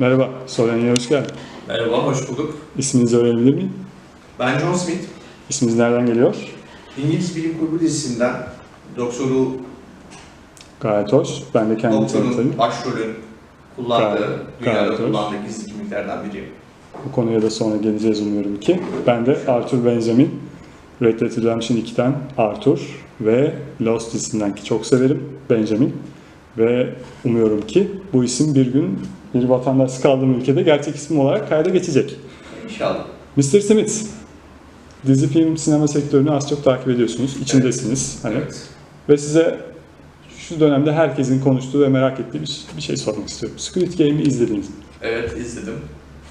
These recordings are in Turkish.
Merhaba, Solanya'ya hoş geldin. Merhaba, hoş bulduk. İsminizi öğrenebilir miyim? Ben John Smith. İsminiz nereden geliyor? İngiliz Bilim Kurulu dizisinden doktoru, Gayet hoş. Ben de doktorun tanıtayım. başrolün kullandığı, Gayet- dünyada gayet hoş. kullandığı gizli kimliklerden biriyim. Bu konuya da sonra geleceğiz umuyorum ki. Ben de Arthur Benjamin. Red Dead Redemption 2'den Arthur ve Lost dizisinden ki çok severim Benjamin. Ve umuyorum ki bu isim bir gün bir vatandaşlık kaldığım ülkede gerçek isim olarak kayda geçecek. İnşallah. Mr. Smith, dizi film sinema sektörünü az çok takip ediyorsunuz. İçindesiniz. Hani Evet. Ve size şu dönemde herkesin konuştuğu ve merak ettiği bir, bir şey sormak istiyorum. Squid Game'i izlediniz mi? Evet, izledim.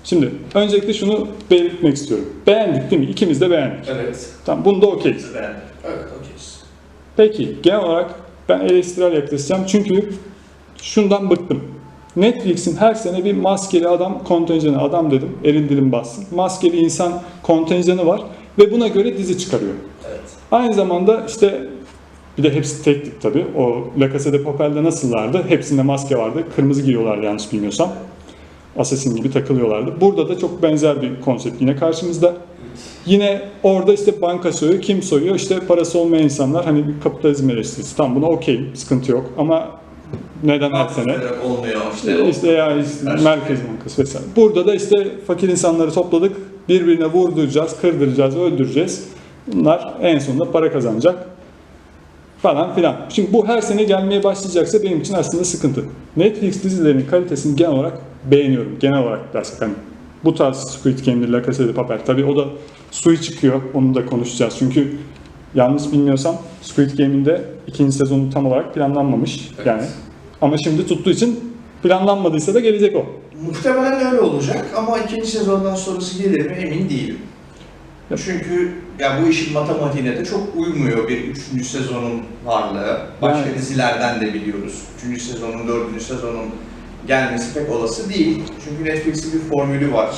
Şimdi öncelikle şunu belirtmek istiyorum. Beğendik değil mi? İkimiz de beğendik. Evet. Tamam bunda okeyiz. Beğendim. Evet, okeyiz. Peki genel olarak ben eleştirel yaklaşacağım çünkü şundan bıktım. Netflix'in her sene bir maskeli adam kontenjanı, adam dedim, elin dilim bassın. Maskeli insan kontenjanı var ve buna göre dizi çıkarıyor. Evet. Aynı zamanda işte bir de hepsi tek tip tabii. O La Casa de Papel'de nasıllardı? Hepsinde maske vardı. Kırmızı giyiyorlardı yanlış bilmiyorsam. Assassin gibi takılıyorlardı. Burada da çok benzer bir konsept yine karşımızda. Yine orada işte banka soyuyor, kim soyuyor? İşte parası olmayan insanlar hani bir kapitalizm eleştirisi. Tamam buna okeyim, sıkıntı yok ama neden her sene? Olmuyor işte. İşte, işte ya işte şey. Merkez Bankası vesaire. Burada da işte fakir insanları topladık, birbirine vurduracağız, kırdıracağız, öldüreceğiz. Bunlar en sonunda para kazanacak falan filan. Şimdi bu her sene gelmeye başlayacaksa benim için aslında sıkıntı. Netflix dizilerinin kalitesini genel olarak beğeniyorum. Genel olarak dersek hani bu tarz Squid Game'dir, La Casa de Papel. Tabii o da suyu çıkıyor. Onu da konuşacağız. Çünkü yanlış bilmiyorsam Squid Game'in de ikinci sezonu tam olarak planlanmamış. Evet. Yani ama şimdi tuttuğu için planlanmadıysa da gelecek o. Muhtemelen öyle olacak ama ikinci sezondan sonrası gelir mi emin değilim. Ya- Çünkü ya bu işin matematiğine de çok uymuyor bir üçüncü sezonun varlığı. Başka Yani- dizilerden de biliyoruz. Üçüncü sezonun, dördüncü sezonun gelmesi pek olası değil. Çünkü Netflix'in bir formülü var.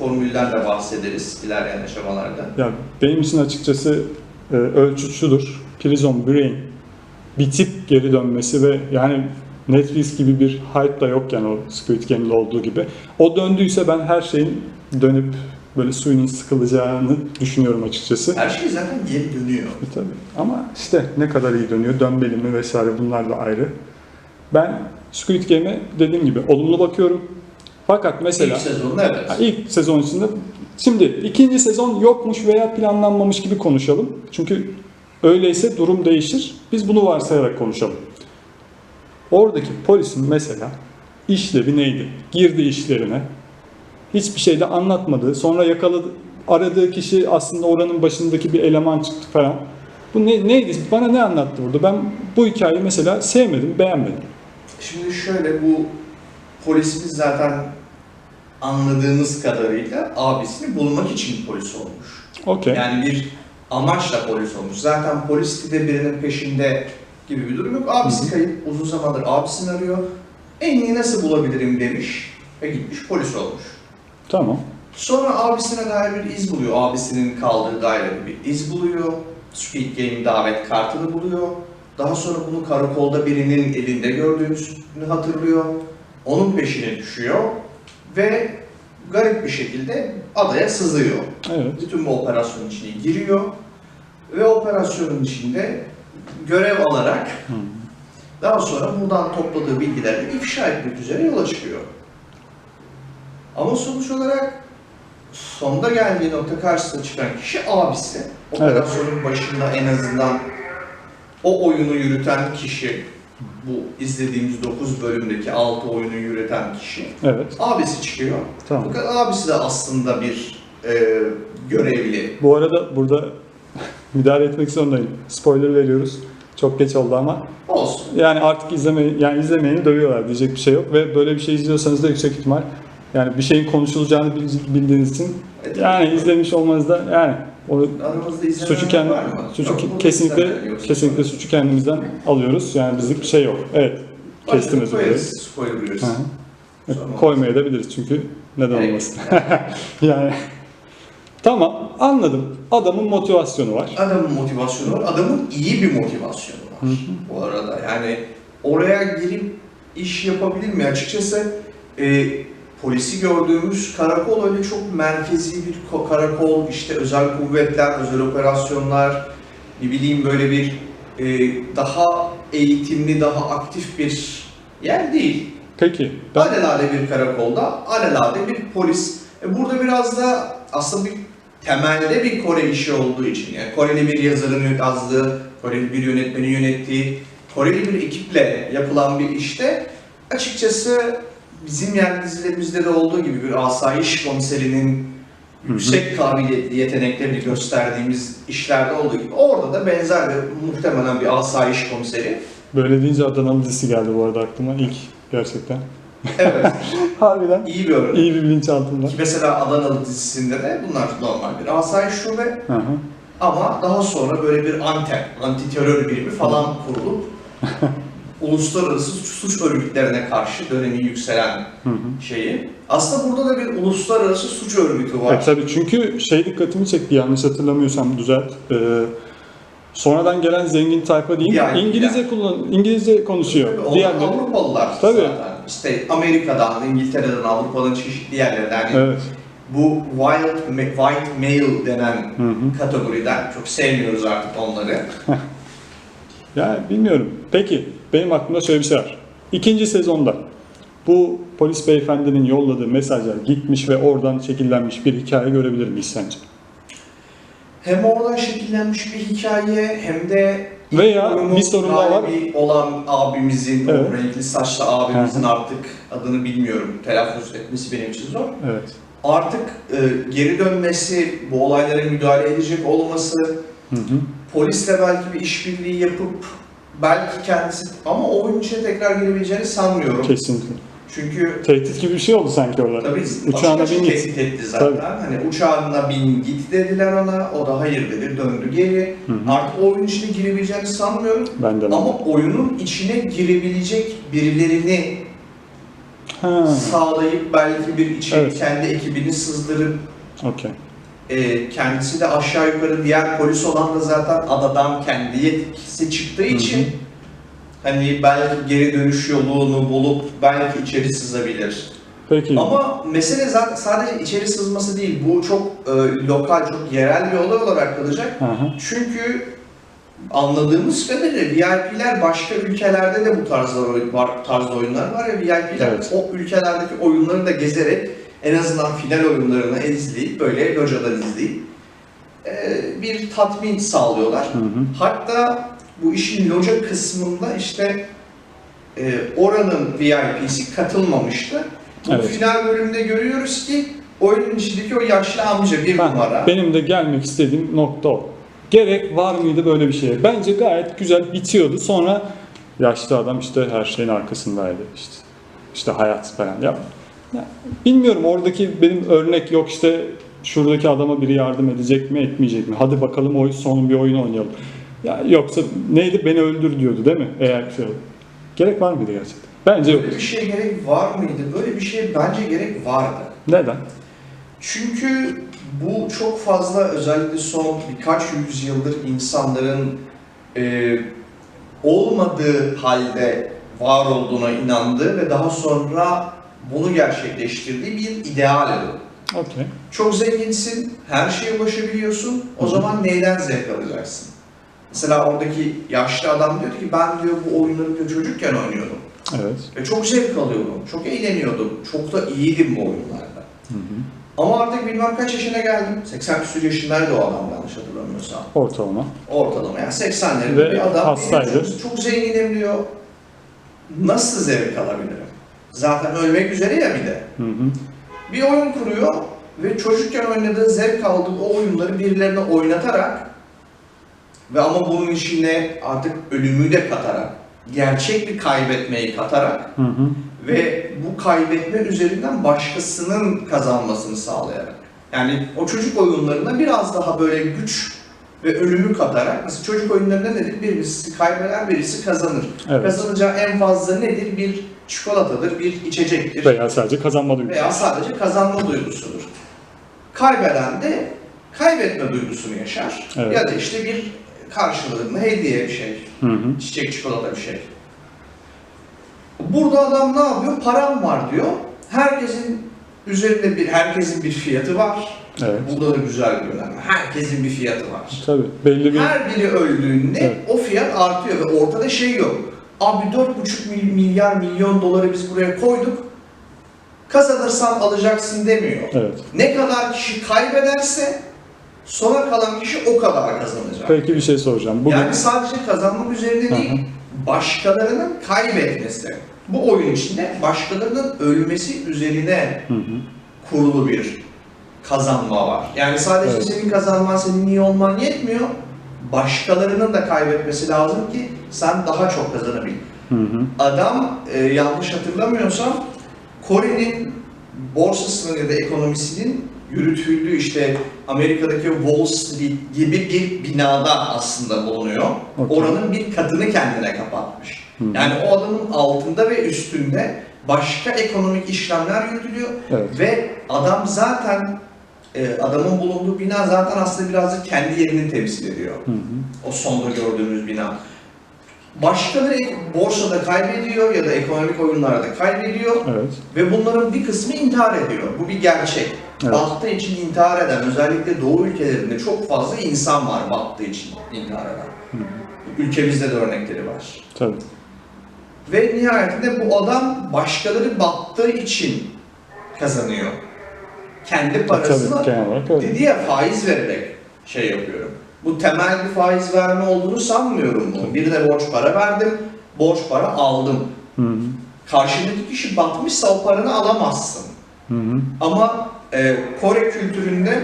De bahsederiz ilerleyen aşamalarda. Ya benim için açıkçası e, ölçüt şudur. Prison Brain bitip geri dönmesi ve yani Netflix gibi bir hype da yok yani o Squid Game'de olduğu gibi. O döndüyse ben her şeyin dönüp böyle suyunun sıkılacağını düşünüyorum açıkçası. Her şey zaten geri dönüyor. E, tabii. Ama işte ne kadar iyi dönüyor, dönmeli mi vesaire bunlar da ayrı. Ben Squid Game'e dediğim gibi olumlu bakıyorum. Fakat mesela İlk sezonda evet. İlk sezon içinde. Şimdi ikinci sezon yokmuş veya planlanmamış gibi konuşalım. Çünkü öyleyse durum değişir. Biz bunu varsayarak konuşalım. Oradaki polisin mesela işlevi neydi? Girdi işlerine. Hiçbir şey de anlatmadı. Sonra yakaladı, aradığı kişi aslında oranın başındaki bir eleman çıktı falan. Bu ne, neydi? Bana ne anlattı burada? Ben bu hikayeyi mesela sevmedim, beğenmedim. Şimdi şöyle bu polisimiz zaten anladığımız kadarıyla abisini bulmak için polis olmuş. Okey. Yani bir amaçla polis olmuş. Zaten polis de birinin peşinde gibi bir durum yok. Abisi kayıp uzun zamandır abisini arıyor. En iyi nasıl bulabilirim demiş ve gitmiş polis olmuş. Tamam. Sonra abisine dair bir iz buluyor. Abisinin kaldığı dairede bir iz buluyor. Squid Game davet kartını buluyor. Daha sonra bunu karakolda birinin elinde gördüğünü hatırlıyor. Onun peşine düşüyor ve garip bir şekilde adaya sızıyor. Evet. Bütün bu operasyon içine giriyor ve operasyonun içinde görev alarak Hmm. daha sonra buradan topladığı bilgilerle ifşa etmek üzere yola çıkıyor. Ama sonuç olarak sonda geldiği nokta karşısına çıkan kişi abisi. Operasyonun başında en azından o oyunu yürüten kişi, bu izlediğimiz 9 bölümdeki 6 oyunu yürüten kişi, Evet. abisi çıkıyor. Tamam. Fakat abisi de aslında bir e, görevli. Bu arada burada müdahale etmek zorundayım. Spoiler veriyoruz. Çok geç oldu ama. Olsun. Yani artık izlemeyi, yani izlemeyeni dövüyorlar diyecek bir şey yok. Ve böyle bir şey izliyorsanız da yüksek ihtimal yani bir şeyin konuşulacağını bil- bildiğiniz için yani izlemiş olmanız da yani o Aramızda izleyenler suçu kendi var mı? suçu Yok, ke- bunu kesinlikle kesinlikle suçu kendimizden alıyoruz. Yani bizlik bir şey yok. Evet. Kestim özür dilerim. Koyarız, veriyoruz. Hı hı. Sonra- Koymaya da biliriz çünkü neden Evet. olmasın. yani tamam anladım. Adamın motivasyonu var. Adamın motivasyonu var. Adamın iyi bir motivasyonu var. Bu arada yani oraya girip iş yapabilir mi? Açıkçası e, polisi gördüğümüz karakol öyle çok merkezi bir ko- karakol, işte özel kuvvetler, özel operasyonlar, ne bileyim böyle bir e, daha eğitimli, daha aktif bir yer değil. Peki. Ben, Alelade bir karakolda, alelade bir polis. E burada biraz da aslında bir temelde bir Kore işi olduğu için, yani Koreli bir yazarın yazdığı, Koreli bir yönetmenin yönettiği, Koreli bir ekiple yapılan bir işte açıkçası bizim yani dizilerimizde de olduğu gibi bir asayiş komiserinin yüksek kabiliyetli yeteneklerini gösterdiğimiz işlerde olduğu gibi orada da benzer bir muhtemelen bir asayiş komiseri. böyle deyince Adana'nın dizisi geldi bu arada aklıma ilk gerçekten. Evet, Harbiden. iyi bir örnek. İyi bir bilinçaltında. Ki mesela Adanalı dizisinde de bunlar normal bir asayiş şube Hı hı. ama daha sonra böyle bir anten, anti terör birimi falan kurulup uluslararası suç örgütlerine karşı dönemi yükselen Hı hı. şeyi. Aslında burada da bir uluslararası suç örgütü var. E tabii çünkü şey dikkatimi çekti yanlış hatırlamıyorsam düzelt. Ee, sonradan gelen zengin tayfa değil, Yani, İngilizce kullan İngilizce konuşuyor. Tabii Diğerleri. Avrupalılar Tabii. zaten. İşte Amerika'dan, İngiltere'den, Avrupa'nın çeşitli yerlerinden. Yani Evet. bu wild, white male denen Hı hı. kategoriden çok sevmiyoruz artık onları. Yani bilmiyorum. Peki benim aklımda şöyle bir şey var. İkinci sezonda bu polis beyefendinin yolladığı mesajlar gitmiş ve oradan şekillenmiş bir hikaye görebilir miyiz sence? Hem oradan şekillenmiş bir hikaye hem de Veya bir sorun daha var. olan abimizin, Evet. o renkli saçlı abimizin artık adını bilmiyorum. Telaffuz etmesi benim için zor. Evet. Artık e, geri dönmesi, bu olaylara müdahale edecek olması, Hı hı. polisle belki bir işbirliği yapıp belki kendisi ama oyun içine tekrar girebileceğini sanmıyorum. Kesinlikle. Çünkü Tehdit gibi bir şey oldu sanki orada. tabii Uçağına bin git. tehdit etti zaten. Hani uçağına bin git dediler ona, o da hayır dedi, döndü geri. Hı hı. Artık oyun içine girebileceğini sanmıyorum. Ben de. Ama oyunun içine girebilecek birilerini Ha. sağlayıp belki bir içeri Evet. kendi ekibini sızdırıp Okey. E, kendisi de aşağı yukarı diğer polis olan da zaten adadan kendi yetkisi çıktığı için hani belki geri dönüş yolunu bulup belki içeri sızabilir. Peki. Ama mesele zaten sadece içeri sızması değil. Bu çok e, lokal, çok yerel bir olay olarak kalacak. Hı hı. Çünkü anladığımız kadarıyla VIP'ler başka ülkelerde de bu tarzda var, tarzda oyunlar var ya VIP'ler Evet. o ülkelerdeki oyunları da gezerek en azından final oyunlarını izleyip böyle locadan izleyip e, bir tatmin sağlıyorlar. Hı hı. Hatta bu işin loca kısmında işte e, oranın VIP'si katılmamıştı. Bu Evet. final bölümünde görüyoruz ki oyunun içindeki o yaşlı amca bir Ha, numara. Benim de gelmek istediğim nokta o. Gerek var mıydı böyle bir şeye? Bence gayet güzel bitiyordu. Sonra yaşlı adam işte her şeyin arkasındaydı. İşte, işte hayat falan. Ya bilmiyorum oradaki benim örnek yok işte şuradaki adama biri yardım edecek mi etmeyecek mi? Hadi bakalım oy, son bir oyun oynayalım. Ya yoksa neydi beni öldür diyordu değil mi? Eğer şey Gerek var mıydı gerçekten? Bence yok. Böyle bir şeye gerek var mıydı? Böyle bir şeye bence gerek vardı. Neden? Çünkü bu çok fazla özellikle son birkaç yüzyıldır insanların e, olmadığı halde var olduğuna inandığı ve daha sonra bunu gerçekleştirdiği bir ideal bu. Okey. Çok zenginsin, her şeye ulaşabiliyorsun, o zaman neyden zevk alacaksın? Mesela oradaki yaşlı adam diyor ki ben diyor bu oyunları diyor çocukken oynuyordum. Evet. Ve çok zevk alıyordum, çok eğleniyordum, çok da iyiydim bu oyunlarda. Hı hı. Ama artık bilmem kaç yaşına geldim. 80 küsur yaşındaydı o adam yanlış hatırlamıyorsam. Ortalama. Ortalama yani 80'lerinde Ve bir adam. hastaydı. "Benim Çok, çok zenginim diyor. Nasıl zevk alabilirim? Zaten ölmek üzere ya bir de. Hı hı. Bir oyun kuruyor ve çocukken oynadığı zevk aldığı o oyunları birilerine oynatarak ve ama bunun içine artık ölümü de katarak, gerçek bir kaybetmeyi katarak Hı hı. ve bu kaybetme üzerinden başkasının kazanmasını sağlayarak. Yani o çocuk oyunlarına biraz daha böyle güç ve ölümü katarak, mesela çocuk oyunlarında nedir? Birisi kaybeder, birisi kazanır. Evet. Kazanacağı en fazla nedir? Bir çikolatadır, bir içecektir Veya sadece kazanma duygusu. veya sadece kazanma duygusudur. Kaybeden de kaybetme duygusunu yaşar. Evet. Ya da işte bir karşılığında hediye bir şey, Hı hı. çiçek, çikolata bir şey. Burada adam ne yapıyor? Param var diyor. Herkesin Üzerinde bir herkesin bir fiyatı var. Evet. Burada da güzel bir önem. Herkesin bir fiyatı var. Tabii. Belli bir Her biri öldüğünde Evet. o fiyat artıyor ve ortada şey yok. Abi 4,5 mil- milyar milyon doları biz buraya koyduk. Kazanırsan alacaksın demiyor. Evet. Ne kadar kişi kaybederse sona kalan kişi o kadar kazanacak. Peki bir şey soracağım. Bugün Yani sadece kazanmak üzerine değil, Hı hı. başkalarının kaybetmesi. Bu oyun içinde başkalarının ölmesi üzerine Hı hı. kurulu bir kazanma var. Yani sadece Evet. senin kazanman, senin iyi olman yetmiyor. Başkalarının da kaybetmesi lazım ki sen daha çok kazanabil. Hı hı. Adam e, yanlış hatırlamıyorsam Kore'nin borsasının ya da ekonomisinin yürütüldüğü işte Amerika'daki Wall Street gibi bir binada aslında bulunuyor. Okey. Oranın bir katını kendine kapatmış. Hı. Yani o adamın altında ve üstünde başka ekonomik işlemler yürütülüyor Evet. ve adam zaten e, adamın bulunduğu bina zaten aslında birazcık kendi yerini temsil ediyor. Hı hı. O sonda gördüğümüz bina. Başkaları borsada kaybediyor ya da ekonomik oyunlarda kaybediyor Evet. ve bunların bir kısmı intihar ediyor. Bu bir gerçek. Evet. Battığı için intihar eden, özellikle Doğu ülkelerinde çok fazla insan var battığı için intihar eden. Hı hı. Ülkemizde de örnekleri var. Tabii. Ve nihayetinde bu adam başkaları battığı için kazanıyor. Kendi parasını Tabii dedi ya faiz vererek şey yapıyorum. Bu temel bir faiz verme olduğunu sanmıyorum bunu. Birine borç para verdim, borç para aldım. Hı hı. Karşındaki kişi batmışsa o paranı alamazsın. Hı hı. Ama e, Kore kültüründe,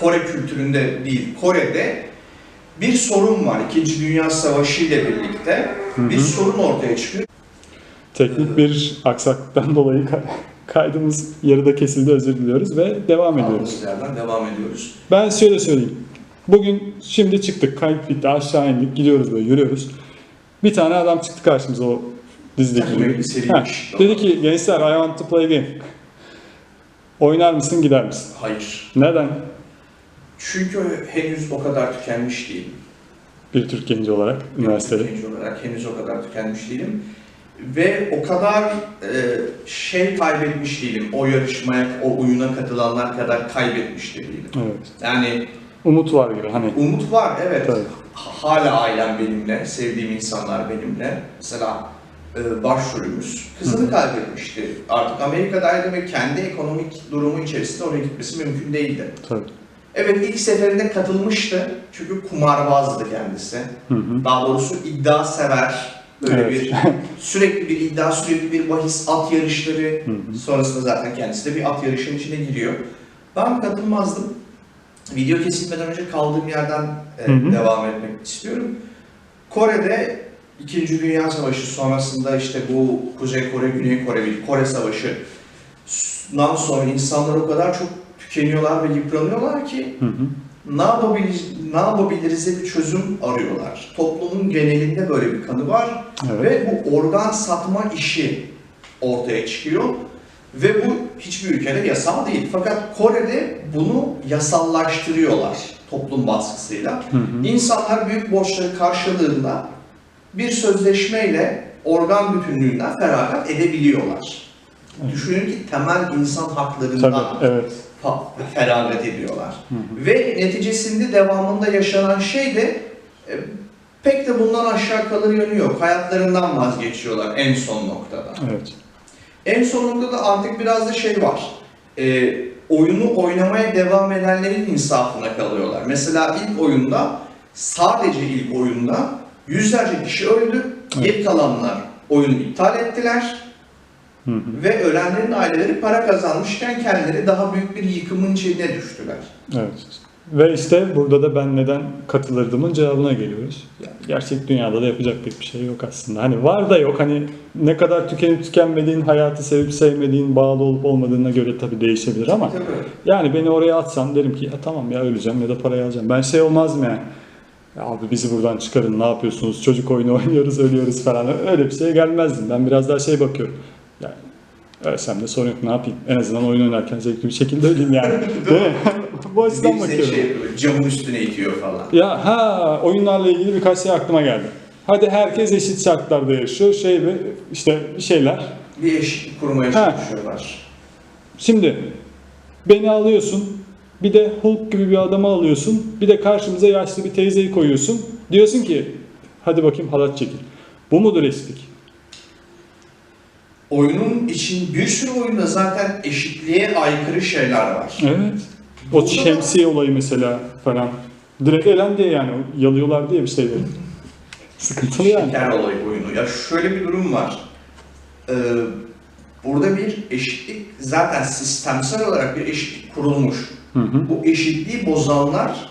Kore kültüründe değil, Kore'de bir sorun var. İkinci Dünya Savaşı ile birlikte Hı bir hı. sorun ortaya çıkıyor. Teknik bir aksaklıktan dolayı kaydımız yarıda kesildi özür diliyoruz ve devam ediyoruz. Kaldığımız yerden devam ediyoruz. Ben şöyle söyleyeyim. Bugün şimdi çıktık, kayıt bitti, aşağı indik, gidiyoruz böyle yürüyoruz. Bir tane adam çıktı karşımıza o dizdeki Takım gibi. elbiseliymiş. Ha, Dedi ki gençler I want to play game. Oynar mısın gider misin? Hayır. Neden? Çünkü henüz o kadar tükenmiş değilim. Bir Türk genci olarak üniversitede. Genç olarak henüz o kadar tükenmiş değilim. Ve o kadar e, şey kaybetmiş değilim. O yarışmaya, o oyuna katılanlar kadar kaybetmiş de değilim. Evet. Yani Umut var gibi hani. umut var evet. Tabii. Hala ailem benimle, sevdiğim insanlar benimle. Mesela e, başrolümüz kızını kaybetmişti. Artık Amerika'daydı ve kendi ekonomik durumu içerisinde oraya gitmesi mümkün değildi. Tabii. Evet ilk seferinde katılmıştı. Çünkü kumarbazdı kendisi. Hı hı. Daha doğrusu iddia sever. Böyle Evet. bir sürekli bir iddia, sürekli bir bahis, at yarışları. Sonrasında zaten kendisi de bir at yarışının içine giriyor. Ben katılmazdım. Video kesilmeden önce kaldığım yerden e, devam etmek istiyorum. Kore'de İkinci Dünya Savaşı sonrasında işte bu Kuzey Kore, Güney Kore bir Kore Savaşı'dan sonra insanlar o kadar çok tükeniyorlar ve yıpranıyorlar ki Hı hı. Ne yapabiliriz, ne yapabiliriz'e bir çözüm arıyorlar. Toplumun genelinde böyle bir kanı var Evet. ve bu organ satma işi ortaya çıkıyor. Ve bu hiçbir ülkede yasal değil. Fakat Kore'de bunu yasallaştırıyorlar toplum baskısıyla. Hı hı. İnsanlar büyük borçları karşılığında bir sözleşmeyle organ bütünlüğünden feragat edebiliyorlar. Evet. Düşünün ki temel insan haklarından Tabii, evet. Feragat ediyorlar. Hı hı. Ve neticesinde devamında yaşanan şey de e, pek de bundan aşağı kalır yönü yok. Hayatlarından vazgeçiyorlar en son noktada. Evet. En son noktada artık biraz da şey var. E, oyunu oynamaya devam edenlerin insafına kalıyorlar. Mesela ilk oyunda, sadece ilk oyunda yüzlerce kişi öldü. Evet. Geri kalanlar oyunu iptal ettiler. Hı hı. Ve ölenlerin aileleri para kazanmışken kendileri daha büyük bir yıkımın içine düştüler. Evet. Ve işte burada da ben neden katılırdımın cevabına geliyoruz. Yani gerçek dünyada da yapacak pek bir şey yok aslında. Hani var da yok hani ne kadar tükenip tükenmediğin, hayatı sevip sevmediğin, bağlı olup olmadığına göre tabii değişebilir ama Tabii. yani beni oraya atsan derim ki ya tamam ya öleceğim ya da parayı alacağım. Ben şey olmaz mı yani? Ya abi bizi buradan çıkarın ne yapıyorsunuz? Çocuk oyunu oynuyoruz, ölüyoruz falan. Öyle bir şeye gelmezdim. Ben biraz daha şey bakıyorum. Yani ölsem de sorun yok ne yapayım? En azından oyun oynarken zevkli bir şekilde öleyim yani. Değil mi? Bu açıdan Birisi bakıyorum. şey yapıyor, camın üstüne itiyor falan. Ya ha oyunlarla ilgili birkaç şey aklıma geldi. Hadi herkes eşit şartlarda yaşıyor. Şey bir işte bir şeyler. Bir eşitlik kurmaya Ha. çalışıyorlar. Şimdi beni alıyorsun. Bir de Hulk gibi bir adamı alıyorsun. Bir de karşımıza yaşlı bir teyzeyi koyuyorsun. Diyorsun ki hadi bakayım halat çekil. Bu mudur eşitlik? Oyunun için bir sürü oyunda zaten eşitliğe aykırı şeyler var. Evet. O şemsiye olayı mesela falan. Direkt elen diye yani yalıyorlar diye bir şeyleri. Sıkıntılı yani. Şeker olayı oyunu. Ya şöyle bir durum var. Ee, burada bir eşitlik zaten sistemsel olarak bir eşitlik kurulmuş. Hı hı. Bu eşitliği bozanlar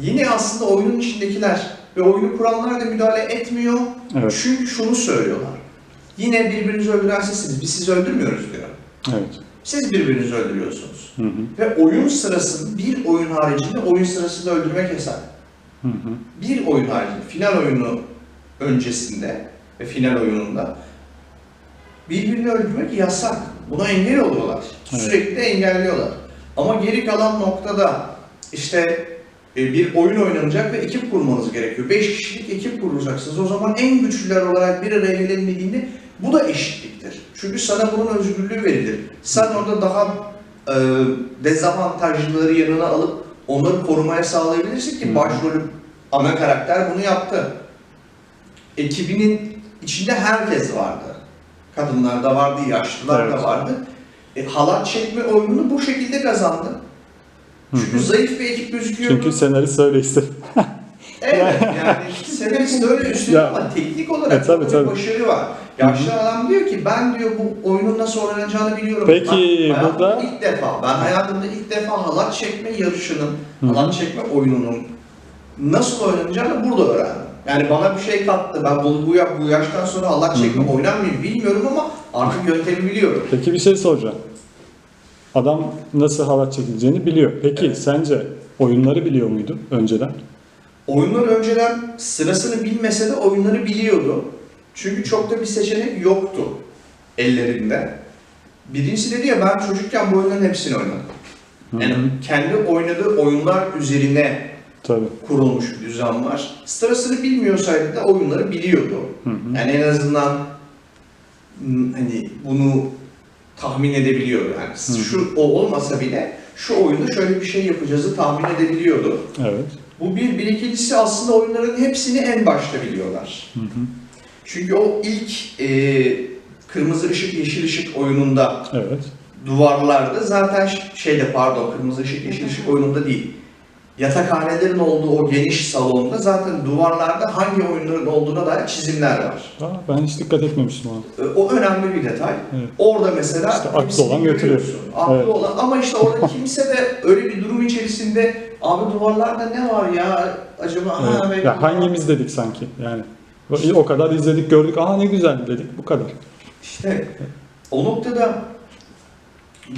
yine aslında oyunun içindekiler ve oyunu kuranlar da müdahale etmiyor. Evet. Çünkü şunu söylüyorlar. Yine birbirinizi öldüren sizsiniz. Biz sizi öldürmüyoruz diyor. Evet. Siz birbirinizi öldürüyorsunuz. Hı hı. Ve oyun sırasında bir oyun haricinde oyun sırasında öldürmek yasak. Hı hı. Bir oyun haricinde final oyunu öncesinde ve final oyununda birbirini öldürmek yasak. Buna engel oluyorlar. Evet. Sürekli engelliyorlar. Ama geri kalan noktada işte e, bir oyun oynanacak ve ekip kurmanız gerekiyor. 5 kişilik ekip kuracaksınız. O zaman en güçlüler olarak bir araya gelinmediğinde bu da eşitliktir. Çünkü sana bunun özgürlüğü verilir. Sen orada daha e, dezavantajlıları yanına alıp onları korumaya sağlayabilirsin ki başrolü ana karakter bunu yaptı. Ekibinin içinde herkes vardı. Kadınlar da vardı, yaşlılar Evet. da vardı. E, halat çekme oyununu bu şekilde kazandı. Çünkü hı. zayıf bir ekip gözüküyordu. Çünkü senarist öyle istedi. Evet yani senarist öyle üstüne Ya. ama teknik olarak E, tabii, bir tabii. başarı var. Yaşlı adam diyor ki ben diyor bu oyunun nasıl oynanacağını biliyorum. Peki, ben hayatımda burada- ilk defa ben hayatımda ilk defa halat çekme yarışının, Hı hı. halat çekme oyununun nasıl oynanacağını burada öğrendim. Yani bana bir şey kattı. Ben bu, bu, ya- bu yaştan sonra halat çekme oynar mıyım bilmiyorum ama artık yöntemi biliyorum. Peki bir şey soracağım. Adam nasıl halat çekileceğini biliyor. Peki sence oyunları biliyor muydu önceden? Oyunlar önceden sırasını bilmese de oyunları biliyordu. Çünkü çok da bir seçenek yoktu ellerinde. Birincisi dedi ya ben çocukken bu oyunların hepsini oynadım. Hı hı. Yani kendi oynadığı oyunlar üzerine Tabii. kurulmuş bir düzen var. Sırasını bilmiyorsaydı da oyunları biliyordu. Hı hı. Yani en azından hmm, hani bunu tahmin edebiliyor yani. Hı hı. Şu o olmasa bile şu oyunda şöyle bir şey yapacağızı tahmin edebiliyordu. Evet. Bu bir, bir ikincisi aslında oyunların hepsini en başta biliyorlar. Hı hı. Çünkü o ilk e, kırmızı ışık yeşil ışık oyununda Evet. duvarlarda zaten şeyde pardon kırmızı ışık yeşil ışık oyununda değil. Yatakhanelerin olduğu o geniş salonda zaten duvarlarda hangi oyunların olduğuna dair çizimler var. Aa, ben hiç dikkat etmemiştim ona. E, O önemli bir detay. Evet. Orada mesela İşte aklı olan götürüyor. Aklı Evet. olan ama işte orada kimse de öyle bir durum içerisinde abi duvarlarda ne var ya acaba ha, Evet. belki Ya hangimiz dedik sanki yani. O kadar izledik gördük. Aa ne güzel dedik. Bu kadar. İşte o noktada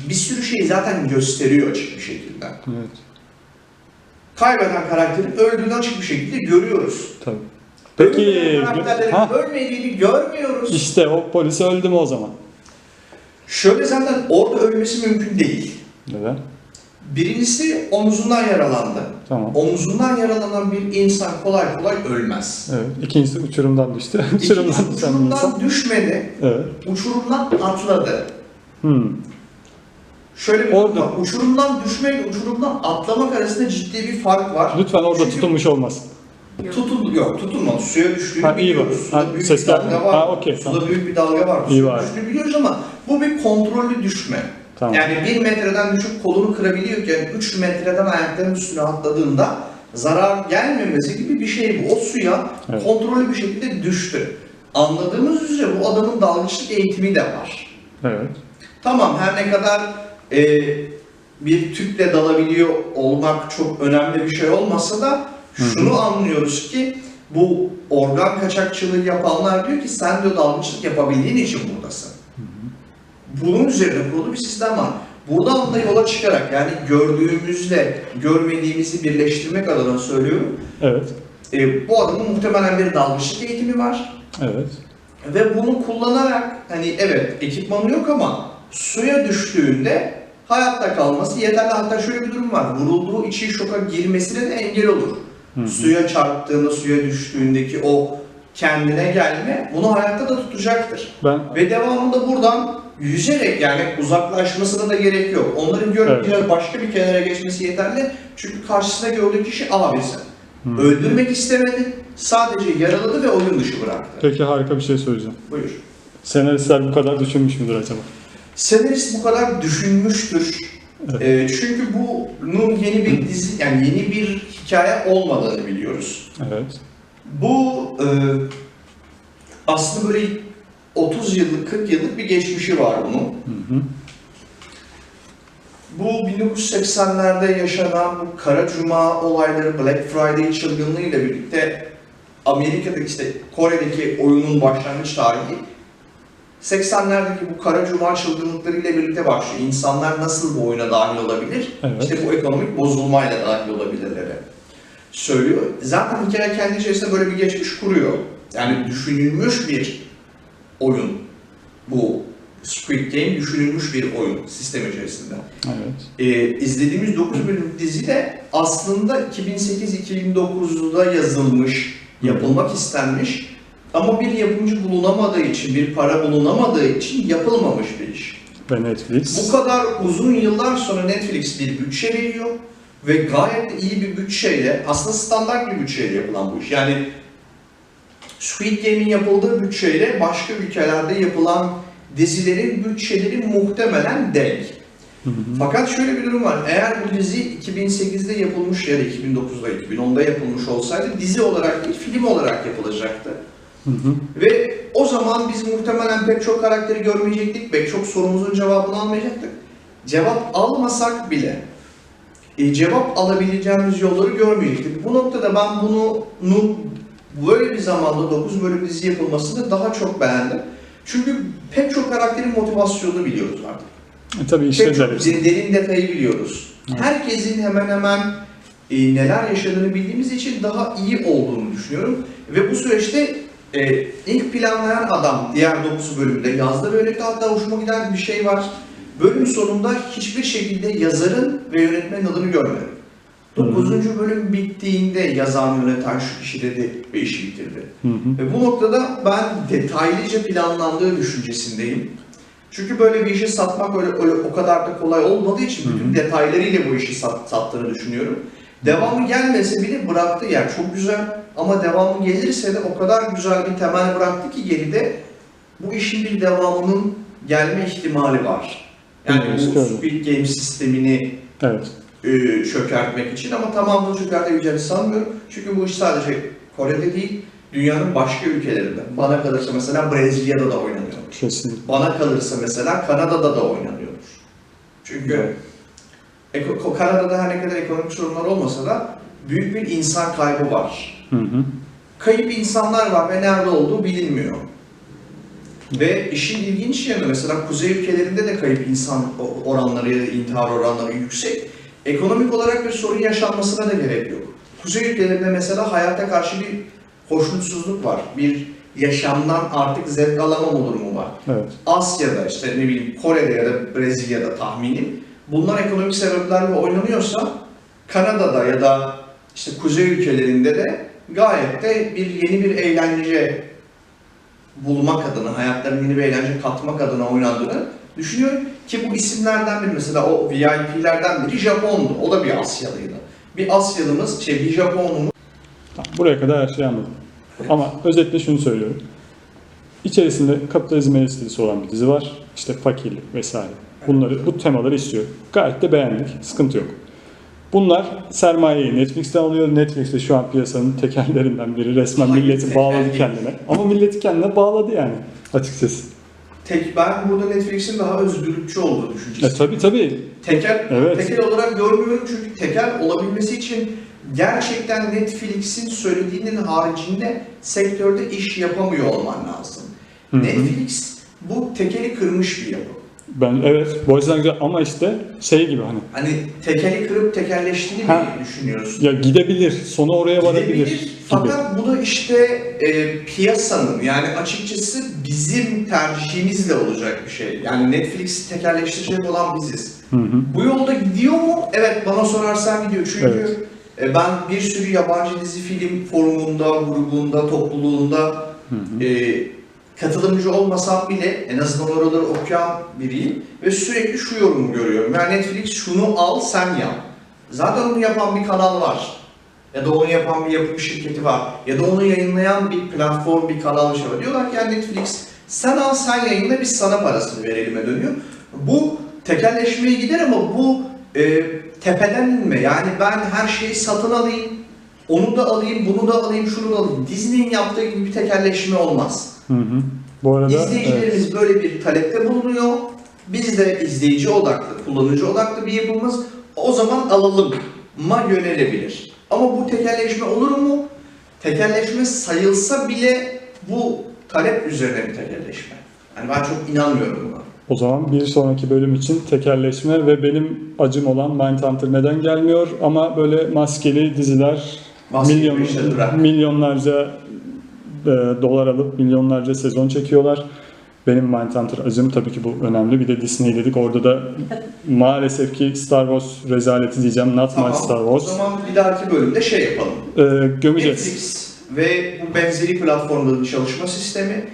bir sürü şeyi zaten gösteriyor açık bir şekilde. Evet. Kaybeden karakterin öldüğünü açık bir şekilde görüyoruz. Tabii. Peki karakterlerin ha, ölmediğini görmüyoruz. işte o polis öldü mü o zaman? Şöyle zaten orada ölmesi mümkün değil. Neden? Birincisi omzundan yaralandı. Tamam. Omzundan yaralanan bir insan kolay kolay ölmez. Evet. İkincisi uçurumdan düştü. İkincisi uçurumdan düşen bir insan. uçurumdan düşmedi, Evet. uçurumdan atladı. Hmm. Şöyle bir Orada- durum var. Uçurumdan düşmek, uçurumdan atlamak arasında ciddi bir fark var. Lütfen orada Çünkü- tutulmuş olmasın. Tutun, yok tutulmadı. Suya düştüğünü Ha, biliyoruz. Suda Ha, büyük ses bir dalga var. Ha, okey, Suda tamam. büyük bir dalga var. İyi var. düştüğünü biliyoruz ama bu bir kontrollü düşme. Tamam. Yani bir metreden düşüp kolunu kırabiliyorken 3 metreden ayaklarının üstüne atladığında zarar gelmemesi gibi bir şey bu. O suya Evet. kontrollü bir şekilde düştü. Anladığımız üzere bu adamın dalgıçlık eğitimi de var. Evet. Tamam her ne kadar e, bir tüple dalabiliyor olmak çok önemli bir şey olmasa da şunu anlıyoruz ki bu organ kaçakçılığı yapanlar diyor ki sen diyor dalgıçlık yapabildiğin için buradasın. Bunun üzerine kurulu bir sistem var. Buradan da yola çıkarak yani gördüğümüzle görmediğimizi birleştirmek adına söylüyorum. Evet. E, bu adamın muhtemelen bir dalgıçlık eğitimi var. Evet. Ve bunu kullanarak hani evet ekipmanı yok ama suya düştüğünde hayatta kalması yeterli. Hatta şöyle bir durum var. Vurulduğu içi şoka girmesine de engel olur. Hı hı. Suya çarptığında, suya düştüğündeki o kendine gelme bunu hayatta da tutacaktır. Ben Ve devamında buradan yüzerek yani uzaklaşmasına da gerek yok. Onların görüp biraz başka bir kenara geçmesi yeterli. Çünkü karşısında gördüğü kişi abisi. Hı. Öldürmek istemedi. Sadece yaraladı ve oyun dışı bıraktı. Peki harika bir şey söyleyeceğim. Buyur. Senaristler bu kadar düşünmüş müdür acaba? Senarist bu kadar düşünmüştür. Evet. Ee, çünkü bunun yeni bir dizi, yani yeni bir hikaye olmadığını biliyoruz. Evet. Bu e, aslında böyle 30 yıllık, 40 yıllık bir geçmişi var bunun. Hı hı. Bu 1980'lerde yaşanan bu Kara Cuma olayları, Black Friday çılgınlığı ile birlikte Amerika'daki işte Kore'deki oyunun başlangıç tarihi 80'lerdeki bu Kara Cuma çılgınlıkları ile birlikte başlıyor. İnsanlar nasıl bu oyuna dahil olabilir? Evet. İşte bu ekonomik bozulmayla dahil olabilirleri söylüyor. Zaten hikaye kendi içerisinde böyle bir geçmiş kuruyor. Yani düşünülmüş bir oyun bu Squid Game düşünülmüş bir oyun sistem içerisinde. Evet. Ee, izlediğimiz 9 bölümlük dizi de aslında 2008-2009'da yazılmış, yapılmak istenmiş ama bir yapımcı bulunamadığı için, bir para bulunamadığı için yapılmamış bir iş. Ve Netflix. Bu kadar uzun yıllar sonra Netflix bir bütçe veriyor ve gayet iyi bir bütçeyle, aslında standart bir bütçeyle yapılan bu iş. Yani Squid Game'in yapıldığı bütçeyle başka ülkelerde yapılan dizilerin bütçeleri muhtemelen denk. Hı hı. Fakat şöyle bir durum var. Eğer bu dizi 2008'de yapılmış ya da 2009'da, 2010'da yapılmış olsaydı dizi olarak değil, film olarak yapılacaktı. Hı hı. Ve o zaman biz muhtemelen pek çok karakteri görmeyecektik, pek çok sorumuzun cevabını almayacaktık. Cevap almasak bile e, cevap alabileceğimiz yolları görmeyecektik. Bu noktada ben bunun böyle bir zamanda 9 bölüm dizi yapılmasını daha çok beğendim. Çünkü pek çok karakterin motivasyonunu biliyoruz artık. E, tabii Pek çok hepsini. derin detayı biliyoruz. Evet. Herkesin hemen hemen e, neler yaşadığını bildiğimiz için daha iyi olduğunu düşünüyorum. Ve bu süreçte e, ilk planlayan adam diğer 9 bölümde yazdı yönetti. Hatta hoşuma giden bir şey var. Bölüm sonunda hiçbir şekilde yazarın ve yönetmenin adını görmedim. 9. bölüm bittiğinde yazan yöneten şu kişi dedi ve işi bitirdi. Hı hı. Ve bu noktada ben detaylıca planlandığı düşüncesindeyim. Çünkü böyle bir işi satmak öyle, öyle o kadar da kolay olmadığı için bütün detaylarıyla bu işi sat, sattığını düşünüyorum. Devamı gelmese bile bıraktığı yer çok güzel ama devamı gelirse de o kadar güzel bir temel bıraktı ki geride bu işin bir devamının gelme ihtimali var. Yani Evet, bu. Squid Game sistemini Evet. e, çökertmek için ama tamamını çökertebileceğini sanmıyorum. Çünkü bu iş sadece Kore'de değil, dünyanın başka ülkelerinde. Bana kalırsa mesela Brezilya'da da oynanıyor. Kesinlikle. Bana kalırsa mesela Kanada'da da oynanıyordur. Çünkü Kanada'da her ne kadar ekonomik sorunlar olmasa da büyük bir insan kaybı var. Hı hı. Kayıp insanlar var ve nerede olduğu bilinmiyor. Ve işin ilginç yanı mesela kuzey ülkelerinde de kayıp insan oranları ya da intihar oranları yüksek. Ekonomik olarak bir sorun yaşanmasına da gerek yok. Kuzey ülkelerinde mesela hayata karşı bir hoşnutsuzluk var. Bir yaşamdan artık zevk alamama durumu var. Evet. Asya'da işte ne bileyim Kore'de ya da Brezilya'da tahminim bunlar ekonomik sebeplerle oynanıyorsa Kanada'da ya da işte kuzey ülkelerinde de gayet de bir yeni bir eğlence bulmak adına, hayatlarına yeni bir eğlence katmak adına oynandığını düşünüyorum ki bu isimlerden biri mesela o VIP'lerden biri Japon'du. O da bir Asyalıydı. Bir Asyalımız, şey bir Japonumuz buraya kadar her şeyi anladım. Ama özetle şunu söylüyorum. İçerisinde kapitalizm eleştirisi olan bir dizi var. İşte fakirlik vesaire. Bunları, bu temaları istiyor. Gayet de beğendik. Sıkıntı yok. Bunlar sermayeyi Netflix'ten alıyor. Netflix de şu an piyasanın tekerlerinden biri. Resmen milleti bağladı kendine. Ama milleti kendine bağladı yani açıkçası. tek ben burada Netflix'in daha özgürlükçü olduğu E düşüncesi. tabi tabi. Tekel, Evet. tekel olarak görmüyorum çünkü tekel olabilmesi için gerçekten Netflix'in söylediğinin haricinde sektörde iş yapamıyor olman lazım. Hı hı. Netflix bu tekeli kırmış bir yapı. Ben evet bu yüzden güzel ama işte şey gibi hani Hani tekeli kırıp tekelleştiğini Ha. mi düşünüyorsun? ya gidebilir sonu oraya varabilir Gidebilir. gibi. Fakat bu da işte e, piyasanın yani açıkçası bizim tercihimizle olacak bir şey. Yani Netflix'i tekelleştirecek olan biziz. Hı hı. Bu yolda gidiyor mu? Evet bana sorarsan gidiyor. Çünkü Evet. e, ben bir sürü yabancı dizi film forumunda, grubunda, topluluğunda Hı hı. e, katılımcı olmasam bile en azından oraları okuyan biriyim ve sürekli şu yorumu görüyorum. Ya Netflix şunu al sen yap. Zaten onu yapan bir kanal var. Ya da onu yapan bir yapım şirketi var. Ya da onu yayınlayan bir platform, bir kanal şey var. Diyorlar ki ya Netflix sen al sen yayınla biz sana parasını verelim'e dönüyor. Bu tekelleşmeye gider ama bu e, tepeden inme. Yani ben her şeyi satın alayım, onu da alayım, bunu da alayım, şunu da alayım. Disney'in yaptığı gibi bir tekelleşme olmaz. Hı hı. Bu arada evet. İzleyicilerimiz böyle bir talepte bulunuyor. Biz de izleyici odaklı, kullanıcı odaklı bir yapımız. O zaman alalım ma yönelebilir. Ama bu tekelleşme olur mu? Tekelleşme sayılsa bile bu talep üzerine bir tekelleşme. Yani ben çok inanmıyorum buna. O zaman bir sonraki bölüm için tekerleşme ve benim acım olan Mindhunter neden gelmiyor ama böyle maskeli diziler milyon, milyonlarca e, dolar alıp milyonlarca sezon çekiyorlar. Benim Mindhunter acım tabii ki bu önemli. Bir de Disney dedik. Orada da maalesef ki Star Wars rezaleti diyeceğim. Not my Star O Wars. zaman bir dahaki bölümde şey yapalım. E, gömeceğiz. Netflix ve bu benzeri platformların çalışma sistemi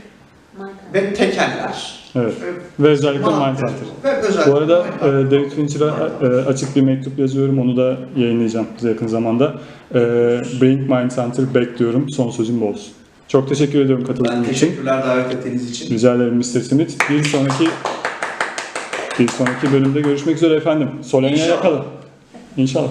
ve tekeller. Evet. Ve özellikle Mindhunter. Mindhunter. Ve özellikle Bu arada e. David Fincher'a e, açık bir mektup yazıyorum. Onu da yayınlayacağım bize yakın zamanda. E, Bring Mindhunter back diyorum. Son sözüm bu olsun. Çok teşekkür ediyorum ben katıldığınız için. teşekkürler davet ettiğiniz için. Rica ederim Mr. Smith. Bir sonraki bir sonraki bölümde görüşmek üzere efendim. İnşallah. yakalım. İnşallah.